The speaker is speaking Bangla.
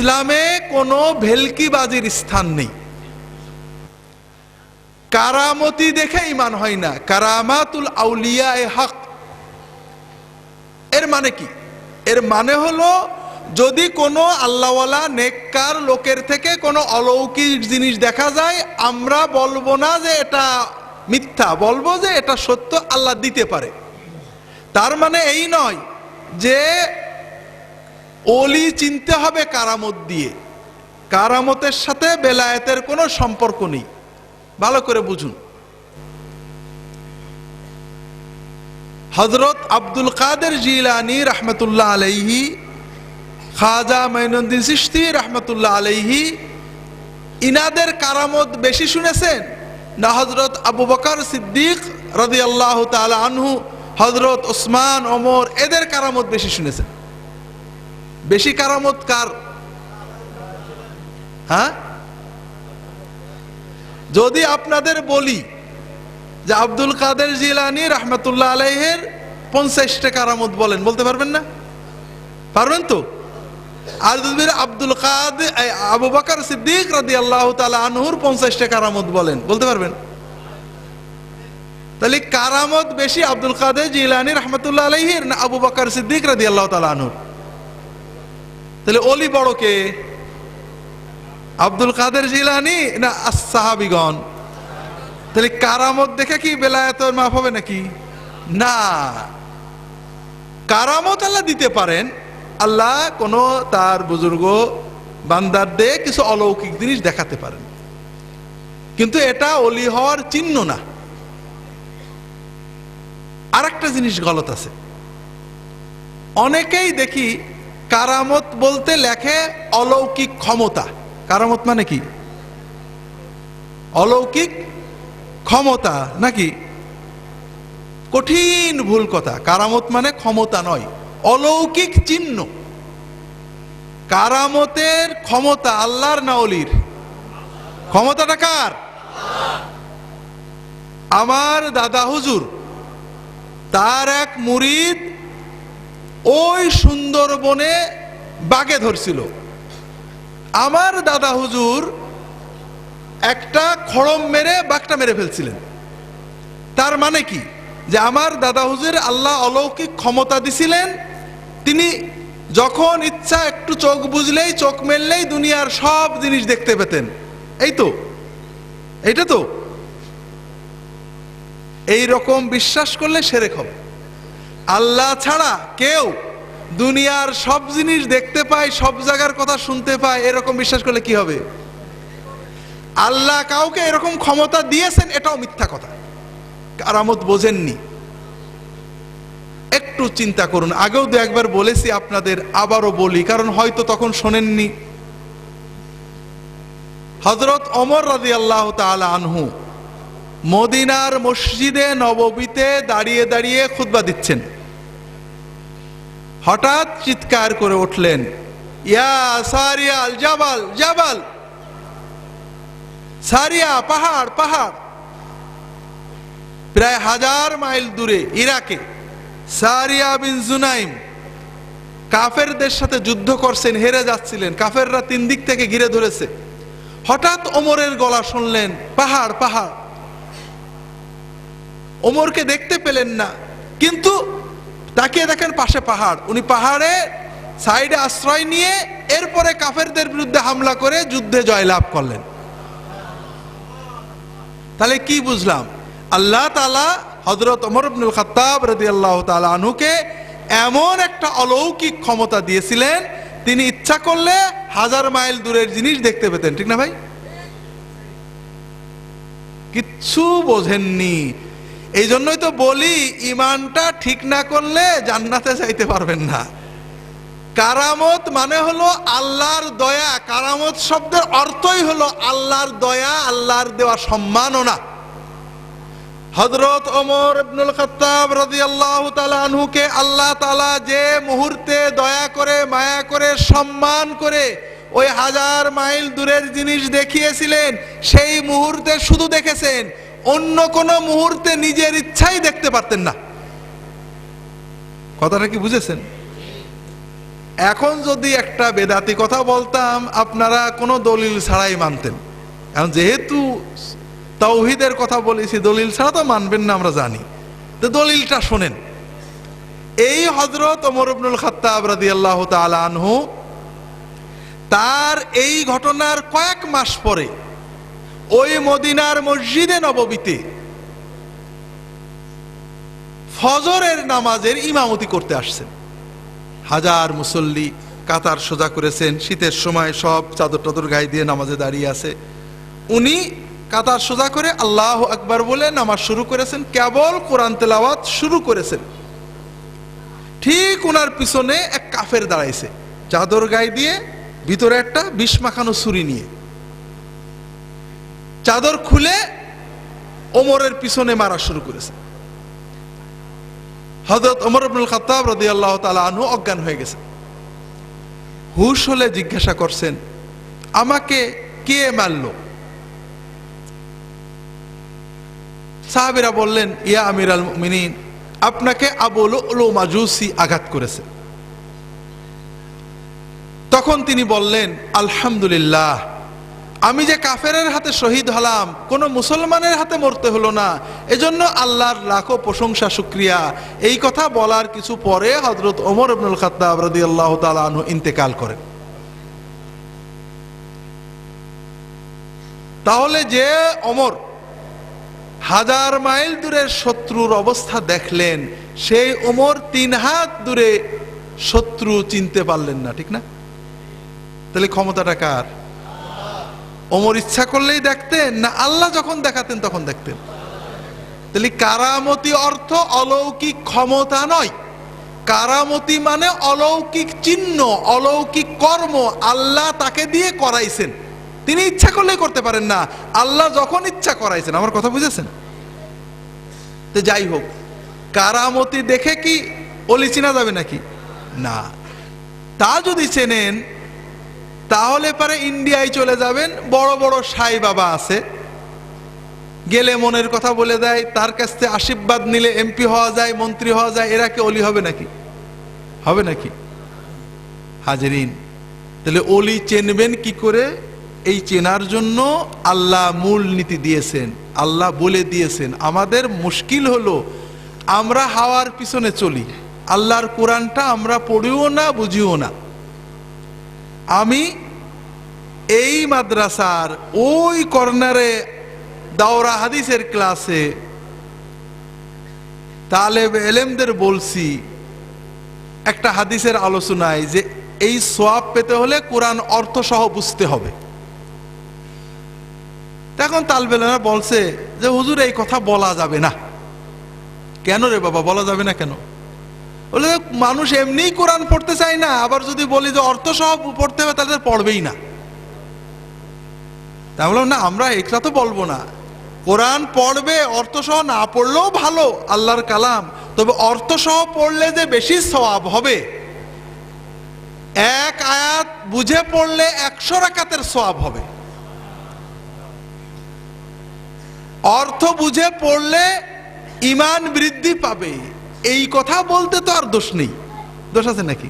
ইসলামে কোনো ভেলকিবাজির স্থান নেই। কারামতি দেখে ইমান হয় না। কারামাতুল আউলিয়া এ হক। এর মানে কি? এর মানে হলো, যদি কোনো আল্লাহওয়ালা নেককার লোকের থেকে কোনো অলৌকিক জিনিস দেখা যায়, আমরা বলব না যে এটা মিথ্যা, বলব যে এটা সত্য, আল্লাহ দিতে পারে। তার মানে এই নয় যে অলি চিনতে হবে কারামত দিয়ে। কারামতের সাথে বেলায়েতের কোনো সম্পর্ক নেই। ভালো করে বুঝুন। হজরত আব্দুল কাদের জিলানি রহমতুল্লাহ আলাইহি, খাজা মাইনুদ্দিন সিস্তি রহমতুল্লাহ আলাইহি, ইনাদের কারামত বেশি শুনেছেন না হজরত আবু বকর সিদ্দিক রদি আল্লাহ তালা আনহু হজরত ওসমান, ওমর, এদের কারামত বেশি শুনেছেন। বেশি কারামত কার হ্যাঁ? যদি আপনাদের বলি যে আব্দুল কাদের জিলানি রহমতুল্লাহ আলাইহের পঞ্চাশটা কারামত বলেন, বলতে পারবেন না? পারবেন তো? আর যদি আব্দুল কাদের আবু বকর সিদ্দিক রাদি আল্লাহ তালা আনহুর পঞ্চাশটা কারামত বলেন, বলতে পারবেন? তাহলে কারামত বেশি আব্দুল কাদের জিলানি রহমতুল্লাহ আলাইহির না আবু বকর সিদ্দিক রাদি আল্লাহ তালা আনহুর? তাহলে অলি বড় কে? আব্দুল কাদের জিলানি না সাহাবিগণ তাহলে কারামত দেখে কি বেলায়েতের মাফ হবে নাকি? না। কারামত আল্লাহ দিতে পারেন, আল্লাহ কোনো তার বুজুর্গ বান্দারদের কিছু অলৌকিক জিনিস দেখাতে পারেন। কিন্তু এটা অলি হওয়ার চিহ্ন না। আর একটা জিনিস গলত আছে। অনেকেই দেখি কারামত বলতে লেখে অলৌকিক ক্ষমতা। কারামত মানে কি? অলৌকিক ক্ষমতা নাকি? কঠিন ভুল কথা। কারামত মানে ক্ষমতা নয়, অলৌকিক চিহ্ন। কারামতের ক্ষমতা আল্লাহর নাওলির ক্ষমতাটা কার? আমার দাদা হুজুর, তার এক মুরিদ ওই সুন্দরবনে বাগে ধরছিল। আমার দাদা হুজুর একটা খড়ম মেরে বাঘটা মেরে ফেলছিলেন। তার মানে কি? যে আমার দাদা হুজুর আল্লাহ অলৌকিক ক্ষমতা দিছিলেন, তিনি যখন ইচ্ছা একটু চোখ বুঝলেই চোখ মেললেই দুনিয়ার সব জিনিস দেখতে পেতেন। এই তো, এইটা তো। এই রকম বিশ্বাস করলে সেরেক হবে। আল্লাহ ছাড়া কেউ দুনিয়ার সব জিনিস দেখতে পায়, সব জায়গার কথা শুনতে পায়, এরকম বিশ্বাস করলে কি হবে? আল্লাহ কাউকে এরকম ক্ষমতা দিয়েছেন, এটাও মিথ্যা কথা। কারামত বোঝেননি। একটু চিন্তা করুন, আগেও দু একবার বলেছি আপনাদের, আবারও বলি, কারণ হয়তো তখন শোনেননি। হজরত অমর রাজি আল্লাহ আনহু মদিনার মসজিদে নববীতে দাঁড়িয়ে দাঁড়িয়ে খুতবা দিচ্ছেন। হঠাৎ চিৎকার করে উঠলেন, ইয়া সারিয়াল জাবাল জাবাল, সারিয়া পাহাড় পাহাড়। প্রায় হাজার মাইল দূরে ইরাকে সারিয়া বিন জুনাইম কাফেরদের সাথে যুদ্ধ করছেন, হেরে যাচ্ছিলেন। কাফেররা তিন দিক থেকে ঘিরে ধরেছে। হঠাৎ ওমরের গলা শুনলেন, পাহাড় পাহাড়। ওমরকে দেখতে পেলেন না, কিন্তু তাকিয়ে দেখেন পাশে পাহাড়। উনি পাহাড়ে সাইডে আশ্রয় নিয়ে এরপরে কাফেরদের বিরুদ্ধে হামলা করে যুদ্ধে জয়লাভ করলেন। তাহলে কি বুঝলাম? আল্লাহ তালা হজরত অমর আব্দুল খতাব রদি আল্লাহ তালা আনুকে এমন একটা অলৌকিক ক্ষমতা দিয়েছিলেন, তিনি ইচ্ছা করলে হাজার মাইল দূরের জিনিস দেখতে পেতেন, ঠিক না ভাই? কিচ্ছু বোঝেননি। এই জন্যই তো বলি ইমানটা ঠিক না করলে জান্নাতে যাইতে পারবেন না। কারামত মানে হলো আল্লাহর দয়া। কারামত শব্দের অর্থই হলো আল্লাহর দয়া, আল্লাহর দেওয়া সম্মাননা হজরত ওমর ইবনুল খত্তাব রাদিয়াল্লাহু তাআলা আনহুকে আল্লাহ তাআলা যে মুহূর্তে দয়া করে, মায়া করে, সম্মান করে ওই হাজার মাইল দূরের জিনিস দেখিয়েছিলেন, সেই মুহূর্তে শুধু দেখেছেন অন্য কোনো মুহূর্তে নিজের ইচ্ছাই দেখতে পারতেন না। কথাটা কি বুঝেছেন? এখন যদি একটা বেদাতি কথা বলতাম, আপনারা কোনো দলিল ছাড়াই মানতেন। এখন যেহেতু তৌহিদের কথা বলেছি, দলিল ছাড়া তো মানবেন না, আমরা জানি। তো দলিলটা শোনেন। এই হজরত ওমর ইবনুল খাত্তাব রাদিয়াল্লাহু তাআলা আনহু, তার এই ঘটনার কয়েক মাস পরে ওই মদিনার মসজিদে নববীতে ফজরের নামাজের ইমামতি করতে আসছেন। হাজার মুসল্লি কাতার সোজা করেছেন, শীতের সময় সব চাদর টাদর গায়ে দিয়ে নামাজে দাঁড়িয়ে আছে। উনি কাতার সোজা করে আল্লাহ আকবার বলে নামাজ শুরু করেছেন, কেবল কোরআন তেলাওয়াত শুরু করেছেন। ঠিক ওনার পিছনে এক কাফের দাঁড়াইছে, চাদর গায়ে দিয়ে ভিতরে একটা বিষ মাখানো ছুরি নিয়ে। চাদর খুলে ওমরের পিছনে মারা শুরু করেছে। হজরত ওমর আব্দুল খাতাব রদি আল্লাহ তালা আনহু অজ্ঞান হয়ে গেছে। হুশ হলে জিজ্ঞাসা করছেন, আমাকে কে মারল? সাহাবিরা বললেন, ইয়া আমির আল মিনিন আপনাকে আবুল উলু মাজুসি আঘাত করেছে। তখন তিনি বললেন, আলহামদুলিল্লাহ আমি যে কাফেরের হাতে শহীদ হলাম, কোনো মুসলমানের হাতে মরতে হলো না। এজন্য আল্লাহর লাখো প্রশংসা, শুক্রিয়া। এই কথা বলার কিছু পরে হজরত ওমর আব্দুল খাত্তাব রদি আল্লাহ তালু ইন্তেকাল করেন। তাহলে যে অমর হাজার মাইল দূরের শত্রুর অবস্থা দেখলেন, সেই ওমর তিন হাত দূরে শত্রু চিনতে পারলেন না, ঠিক না? তাহলে ক্ষমতাটা কার? ওমর ইচ্ছা করলেই দেখতেন, না আল্লাহ যখন দেখাতেন তখন দেখতেন। তাহলে কারামতি অর্থ অলৌকিক ক্ষমতা নয়। কারামতি মানে অলৌকিক চিহ্ন, অলৌকিক কর্ম আল্লাহ তাকে দিয়ে করাইছেন। তিনি ইচ্ছা করলেই করতে পারেন না, আল্লাহ যখন ইচ্ছা করাইছেন। আমার কথা বুঝেছেন? তো যাই হোক, কারামতি দেখে কি অলি চেনা যাবে নাকি? না। তা যদি চেনেন তাহলে পরে ইন্ডিয়ায় চলে যাবেন, বড় বড় সাই বাবা আছে। গেলে মনের কথা বলে দেয়, তার কাছ থেকে আশীর্বাদ নিলে এমপি হওয়া যায়, মন্ত্রী হওয়া যায়, এরা কি অলি হবে নাকি? হবে নাকি? হাজরিন, তাহলে অলি চেনবেন কি করে? এই চেনার জন্য আল্লাহ মূল নীতি দিয়েছেন, আল্লাহ বলে দিয়েছেন, আমাদের মুশকিল হলো আমরা হাওয়ার পিছনে চলি, আল্লাহর কোরআনটা আমরা পড়িও না, বুঝিও না। আমি এই মাদ্রাসার ওই কর্নারে দাওরা হাদিসের ক্লাসে তালেব এলেমদের বলছি, একটা হাদিসের আলোচনায় যে এই সোয়াব পেতে হলে কোরআন অর্থ সহ বুঝতে হবে। এখন তালবেলারা বলছে যে, হুজুর, এই কথা বলা যাবে না। কেন রে বাবা, বলা যাবে না কেন? বলে মানুষ এমনিই কোরআন পড়তে চায় না, আবার যদি বলি যে অর্থ সহ পড়তে হবে, তাহলে পড়বেই না। তা বললাম, না, আমরা এটা তো বলব না। কোরআন পড়বে, অর্থ সহ না পড়লেও ভালো, আল্লাহর কালাম। তবে অর্থ সহ পড়লে যে বেশি সওয়াব হবে। এক আয়াত বুঝে পড়লে একশো রাকাতের সওয়াব হবে। অর্থ বুঝে পড়লে ইমান বৃদ্ধি পাবে। এই কথা বলতে তো আর দোষ নেই। দোষ আছে নাকি?